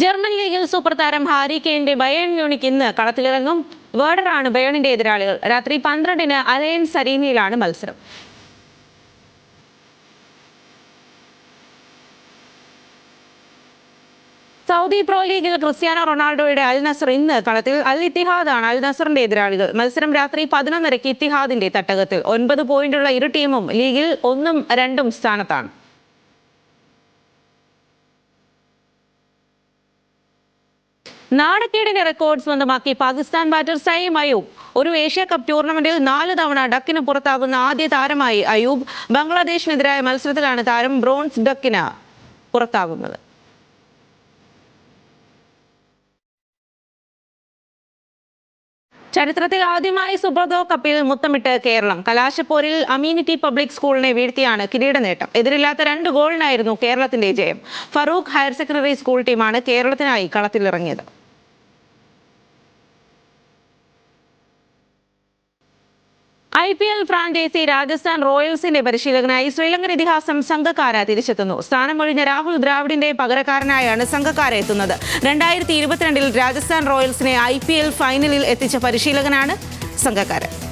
German ലീഗിൽ super താരം Harry കെയിന്റെ Bayern Munich ഇന്ന് കളത്തിലിറങ്ങും. വേർഡറാണ് ബയണിന്റെ എതിരാളികൾ. രാത്രി പന്ത്രണ്ടിന് അലയൻസ് അരീനയിലാണ് മത്സരം. സൗദി പ്രോ ലീഗിൽ ക്രിസ്ത്യാനോ റൊണാൾഡോയുടെ അൽ നസർ ഇന്ന് കളത്തിൽ അൽ ഇത്തിഹാദാണ് അൽ നസറിന്റെ എതിരാളികൾ. മത്സരം രാത്രി പതിനൊന്നരയ്ക്ക് ഇത്തിഹാദിന്റെ തട്ടകത്തിൽ. ഒൻപത് പോയിന്റുള്ള ഇരു ടീമും ലീഗിൽ ഒന്നും രണ്ടും സ്ഥാനത്താണ്. നാണക്കേടിന്റെ റെക്കോർഡ് സ്വന്തമാക്കി പാകിസ്ഥാൻ ബാറ്റർ സൈം അയൂബ്. ഒരു ഏഷ്യ കപ്പ് ടൂർണമെന്റിൽ നാല് തവണ ഡക്കിന് പുറത്താകുന്ന ആദ്യ താരമായി അയൂബ് ബംഗ്ലാദേശിനെതിരായ മത്സരത്തിലാണ് താരം ബ്രോൺസ് ഡക്കിന് പുറത്താകുന്നത്. ചരിത്രത്തിൽ ആദ്യമായി സുബ്രതോ കപ്പിൽ മുത്തമിട്ട് കേരളം. കലാശപ്പോരിൽ അമീനിറ്റി പബ്ലിക് സ്കൂളിനെ വീഴ്ത്തിയാണ് കിരീട നേട്ടം എതിരില്ലാത്ത രണ്ട് ഗോളിനായിരുന്നു കേരളത്തിന്റെ ജയം. ഫറൂഖ് ഹയർ സെക്കൻഡറി സ്കൂൾ ടീമാണ് കേരളത്തിനായി കളത്തിലിറങ്ങിയത്. പി എൽ ഫ്രാഞ്ചൈസി രാജസ്ഥാൻ റോയൽസിന്റെ പരിശീലകനായി ശ്രീലങ്കൻ ഇതിഹാസം സംഘക്കാര തിരിച്ചെത്തുന്നു. സ്ഥാനമൊഴിഞ്ഞ രാഹുൽ ദ്രാവിഡിന്റെ പകരക്കാരനായാണ് സംഘക്കാര എത്തുന്നത്. രണ്ടായിരത്തി ഇരുപത്തിരണ്ടിൽ രാജസ്ഥാൻ റോയൽസിനെ ഐ പി എൽ ഫൈനലിൽ എത്തിച്ച പരിശീലകനാണ് സംഘക്കാരൻ.